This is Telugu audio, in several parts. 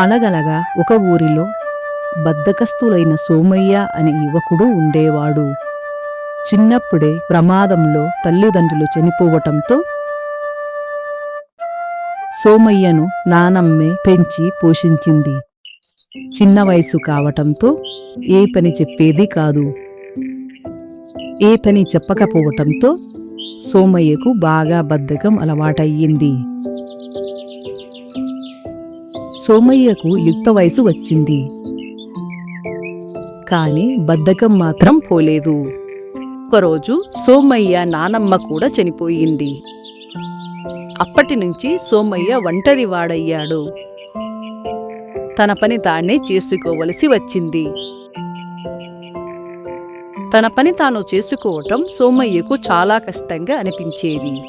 అనగనగా ఒక ఊరిలో బద్దకస్తులైన సోమయ్య అనే యువకుడు ఉండేవాడు. చిన్నప్పుడే ప్రమాదంలో తల్లిదండ్రులు చనిపోవటంతో సోమయ్యను నానమ్మే పెంచి పోషించింది. చిన్న వయసు కావటంతో ఏ పని చెప్పేది కాదు. ఏ పని చెప్పకపోవటంతో సోమయ్యకు బాగా బద్ధకం అలవాటయ్యింది. సోమయ్యకు యుక్త వయసు వచ్చింది. కాని బద్ధకం మాత్రం పోలేదు. ఒకరోజు సోమయ్య నానమ్మ కూడా చనిపోయింది. అప్పటి నుంచి సోమయ్య ఒంటరి వాడయ్యాడు. తన పని తానే చేసుకోవలసి వచ్చింది. తన పని తాను చేసుకోవటం సోమయ్యకు చాలా కష్టంగా అనిపించేది.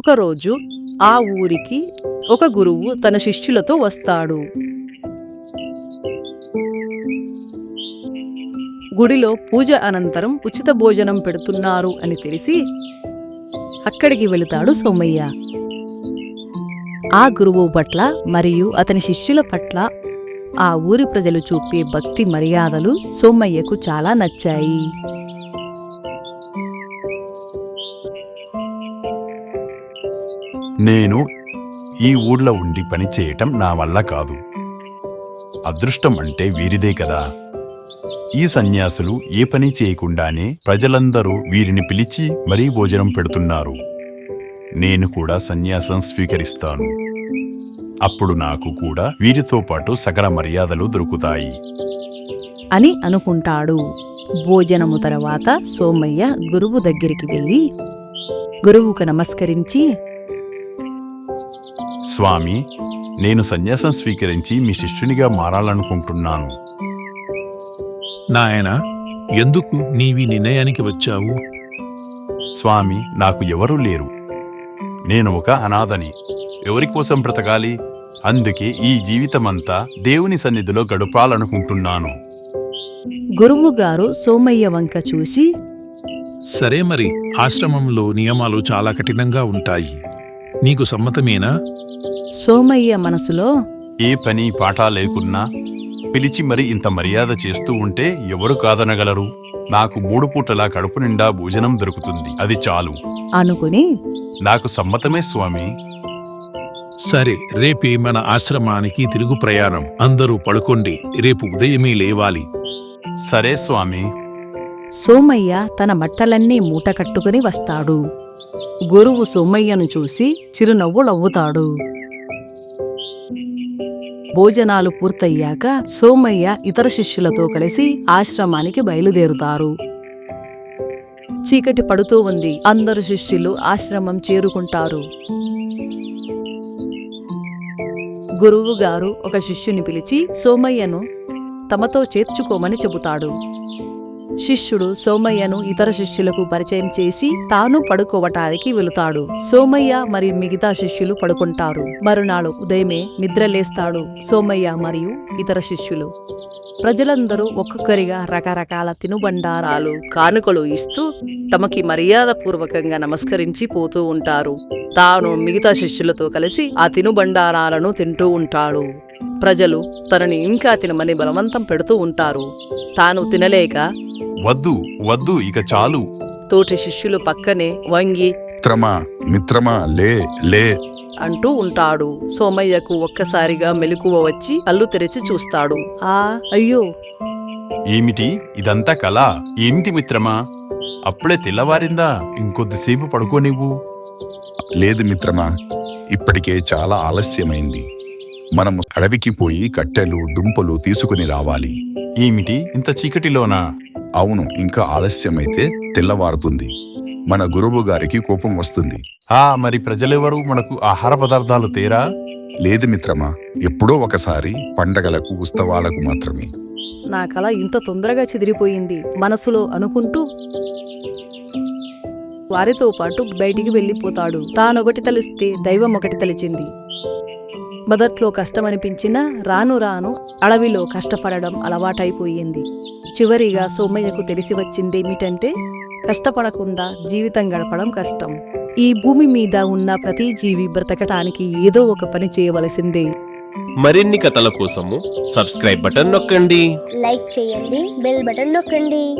ఒకరోజు ఆ ఊరికి ఒక గురువు తన శిష్యులతో వస్తాడు. గుడిలో పూజ అనంతరం ఉచిత భోజనం పెడుతున్నారు అని తెలిసి అక్కడికి వెళుతాడు సోమయ్య. ఆ గురువు పట్ల మరియు అతని శిష్యుల పట్ల ఆ ఊరి ప్రజలు చూపే భక్తి మర్యాదలు సోమయ్యకు చాలా నచ్చాయి. నేను ఈ ఊర్లో ఉండి పని చేయటం నా వల్ల కాదు. అదృష్టం అంటే వీరిదే కదా. ఈ సన్యాసులు ఏ పని చేయకుండానే ప్రజలందరూ వీరిని పిలిచి మరీ భోజనం పెడుతున్నారు. నేను కూడా సన్యాసం స్వీకరిస్తాను. అప్పుడు నాకు కూడా వీరితో పాటు సకల మర్యాదలు దొరుకుతాయి. అని అనుకుంటాడు. భోజనము తర్వాత సోమయ్య గురువు దగ్గరికి వెళ్ళి గురువుకు నమస్కరించి స్వామి నేను సన్యాసం స్వీకరించి మీ శిష్యునిగా మారాలనుకుంటున్నాను. నాయనా ఎందుకు నీవి నిర్ణయానికి వచ్చావు? స్వామి నాకు ఎవరూ లేరు. నేను ఒక అనాథని. ఎవరి కోసం బ్రతకాలి? అందుకే ఈ జీవితమంతా దేవుని సన్నిధిలో గడపాలనుకుంటున్నాను. గురువు గారు సోమయ్య వంక చూసి సరే మరి ఆశ్రమంలో నియమాలు చాలా కఠినంగా ఉంటాయి. నీకు సమ్మతమేనా? సోమయ్య మనసులో ఏ పని పాట లేకున్నా పిలిచి మరి ఇంత మర్యాద చేస్తూ ఉంటే ఎవరు కాదనగలరు? నాకు మూడు పూటలా కడుపు నిండా భోజనం దొరుకుతుంది. అది చాలు. అనుకుని నాకు సమ్మతమే స్వామి. సరే రేపే మన ఆశ్రమానికి తిరుగు ప్రయాణం. అందరూ పడుకోండి. రేపు ఉదయమే లేవాలి. సరే స్వామి. సోమయ్య తన మట్టలన్నీ మూట కట్టుకుని వస్తాడు. గురువు సోమయ్యను చూసి చిరునవ్వులవ్వుతాడు. భోజనాలు పూర్తయ్యాక సోమయ్య ఇతర శిష్యులతో కలిసి ఆశ్రమానికి బయలుదేరుతారు. చీకటి పడుతూ ఉంది. అందరు శిష్యులు ఆశ్రమం చేరుకుంటారు. గురువు గారు ఒక శిష్యుని పిలిచి సోమయ్యను తమతో చేర్చుకోమని చెబుతాడు. శిష్యుడు సోమయ్యను ఇతర శిష్యులకు పరిచయం చేసి తాను పడుకోవటానికి వెళుతాడు. సోమయ్య మరియు మిగతా శిష్యులు పడుకుంటారు. మరునాడు ఉదయమే నిద్రలేస్తాడు సోమయ్య మరియు ఇతర శిష్యులు. ప్రజలందరూ ఒక్కొక్కరిగా రకరకాల తినుబండారాలు కానుకలు ఇస్తూ తమకి మర్యాదపూర్వకంగా నమస్కరించి పోతూ ఉంటారు. తాను మిగతా శిష్యులతో కలిసి ఆ తినుబండారాలను తింటూ ఉంటాడు. ప్రజలు తనని ఇంకా తినమని బలవంతం పెడుతూ ఉంటారు. తాను తినలేక వద్దు వద్దు ఇక చాలు. తోటి శిష్యులు పక్కనే వంగి మిత్రమా మిత్రమా లే లే. అంటూ ఉంటాడు. సోమయ్యకు ఒక్కసారిగా మెలకువ వచ్చి కళ్ళు తెరిచి చూస్తాడు. ఆ అయ్యో. ఏమిటి? ఇదంతా కళ ఏమిటి మిత్రమా? అప్పుడే తెల్లవారిందా? ఇంకొద్దిసేపు పడుకోనివ్వు లేదు మిత్రమా ఇప్పటికే చాలా ఆలస్యమైంది. మనము అడవికి పోయి కట్టెలు దుంపలు తీసుకుని రావాలి. ఏమిటి? ఇంత చీకటిలోనా? అవును ఇంకా ఆలస్యమైతే తెల్లవారుతుంది. మన గురువు గారికి కోపం వస్తుంది. ఆ మరి ప్రజలెవరు? మనకు ఆహార పదార్థాలు తేరా? లేదు మిత్రమా ఎప్పుడో ఒకసారి పండగలకు ఉత్సవాలకు మాత్రమే. నా కళ ఇంత తొందరగా చెదిరిపోయింది మనసులో అనుకుంటూ. వారితో పాటు బయటికి వెళ్ళిపోతాడు. తానొకటి తలిస్తే దైవం ఒకటి తలిచింది. మొదట్లో కష్టమనిపించినా రాను రాను అడవిలో కష్టపడడం అలవాటైపోయింది. చివరిగా సోమయ్యకు తెలిసి వచ్చిందేమిటంటే కష్టపడకుండా జీవితం గడపడం కష్టం. ఈ భూమి మీద ఉన్న ప్రతి జీవి బ్రతకటానికి ఏదో ఒక పని చేయవలసిందే. మరిన్ని కథల కోసము సబ్స్క్రైబ్ బటన్ నొక్కండి. లైక్ చేయండి బెల్ బటన్ నొక్కండి.